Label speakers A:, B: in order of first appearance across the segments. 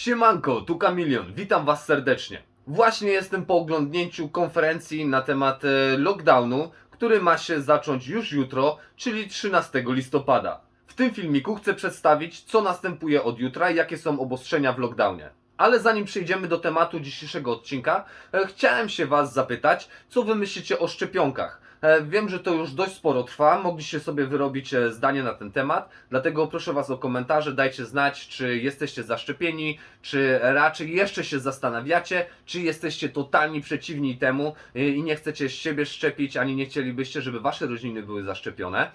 A: Siemanko, tu Kamilion, witam was serdecznie. Właśnie jestem po oglądnięciu konferencji na temat e, lockdownu, który ma się zacząć już jutro, czyli 13 listopada. W tym filmiku chcę przedstawić, co następuje od jutra i jakie są obostrzenia w lockdownie. Ale zanim przejdziemy do tematu dzisiejszego odcinka, e, chciałem się Was zapytać, co Wy myślicie o szczepionkach. E, Wiem, że to już dość sporo trwa, mogliście sobie wyrobić e, zdanie na ten temat, dlatego proszę Was o komentarze, dajcie znać, czy jesteście zaszczepieni, czy raczej jeszcze się zastanawiacie, czy jesteście totalnie przeciwni temu e, i nie chcecie siebie szczepić, ani nie chcielibyście, żeby Wasze rodziny były zaszczepione.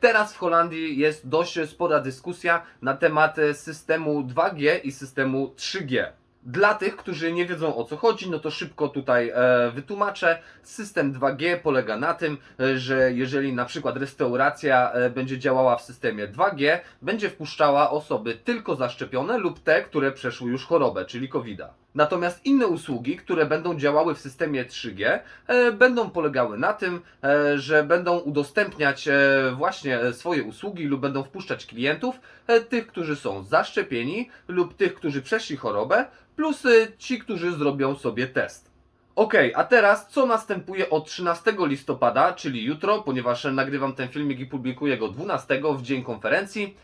A: Teraz w Holandii jest dość spora dyskusja na temat systemu 2G i systemu 3G. Dla tych, którzy nie wiedzą o co chodzi, no to szybko tutaj e, wytłumaczę. System 2G polega na tym, e, że jeżeli na przykład restauracja e, będzie działała w systemie 2G, będzie wpuszczała osoby tylko zaszczepione lub te, które przeszły już chorobę, czyli covid -a. Natomiast inne usługi, które będą działały w systemie 3G, e, będą polegały na tym, e, że będą udostępniać e, właśnie swoje usługi lub będą wpuszczać klientów, tych, którzy są zaszczepieni lub tych, którzy przeszli chorobę, plus ci, którzy zrobią sobie test. Ok, a teraz co następuje od 13 listopada, czyli jutro, ponieważ nagrywam ten filmik i publikuję go 12 w dzień konferencji.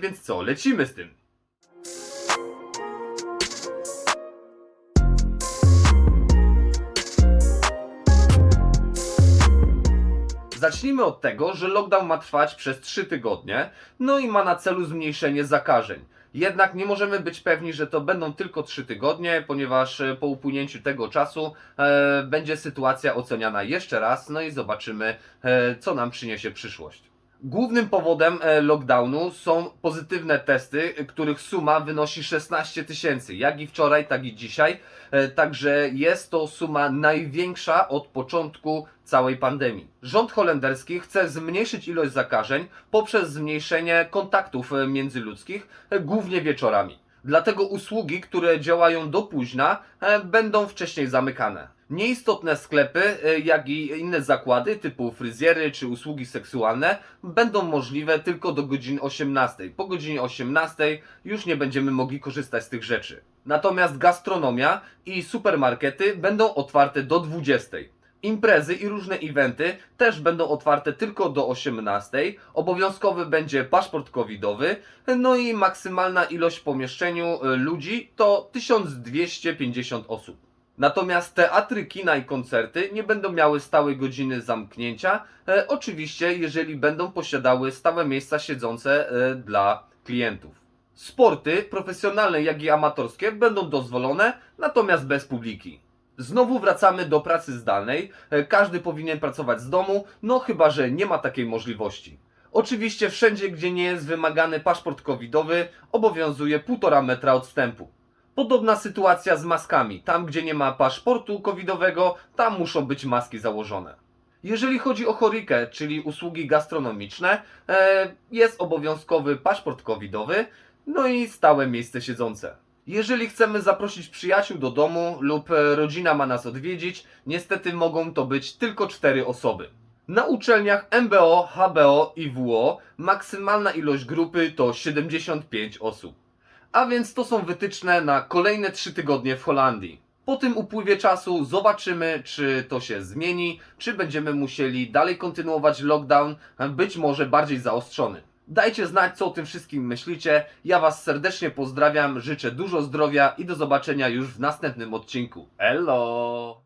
A: Więc co, lecimy z tym. Zacznijmy od tego, że lockdown ma trwać przez 3 tygodnie, no i ma na celu zmniejszenie zakażeń. Jednak nie możemy być pewni, że to będą tylko 3 tygodnie, ponieważ e, po upłynięciu tego czasu e, będzie sytuacja oceniana jeszcze raz, no i zobaczymy, e, co nam przyniesie przyszłość. Głównym powodem e, lockdownu są pozytywne testy, e, których suma wynosi 16 tysięcy, jak i wczoraj, tak i dzisiaj. E, Także jest to suma największa od początku całej pandemii. Rząd holenderski chce zmniejszyć ilość zakażeń poprzez zmniejszenie kontaktów międzyludzkich, głównie wieczorami. Dlatego usługi, które działają do późna, będą wcześniej zamykane. Nieistotne sklepy, e, jak i inne zakłady typu fryzjery czy usługi seksualne będą możliwe tylko do godziny 18. Po godzinie 18 już nie będziemy mogli korzystać z tych rzeczy. Natomiast gastronomia i supermarkety będą otwarte do 20. Imprezy i różne eventy też będą otwarte tylko do 18. Obowiązkowy będzie paszport covidowy, no i maksymalna ilość w pomieszczeniu e, ludzi to 1250 osób. Natomiast teatry, kina i koncerty nie będą miały stałej godziny zamknięcia, e, oczywiście jeżeli będą posiadały stałe miejsca siedzące e, dla klientów. Sporty, profesjonalne jak i amatorskie, będą dozwolone, natomiast bez publiki. Znowu wracamy do pracy zdalnej. E, Każdy powinien pracować z domu, no chyba że nie ma takiej możliwości. Oczywiście wszędzie, gdzie nie jest wymagany paszport covidowy, obowiązuje 1,5 metra odstępu. Podobna sytuacja z maskami. Tam, gdzie nie ma paszportu covidowego, tam muszą być maski założone. Jeżeli chodzi o chorikę, czyli usługi gastronomiczne, e, jest obowiązkowy paszport covidowy, no i stałe miejsce siedzące. Jeżeli chcemy zaprosić przyjaciół do domu lub e, rodzina ma nas odwiedzić, niestety mogą to być tylko cztery osoby. Na uczelniach MBO, HBO i WO maksymalna ilość grupy to 75 osób. A więc to są wytyczne na kolejne 3 tygodnie w Holandii. Po tym upływie czasu zobaczymy, czy to się zmieni, czy będziemy musieli dalej kontynuować lockdown, być może bardziej zaostrzony. Dajcie znać, co o tym wszystkim myślicie. Ja Was serdecznie pozdrawiam, życzę dużo zdrowia i do zobaczenia już w następnym odcinku. Hello!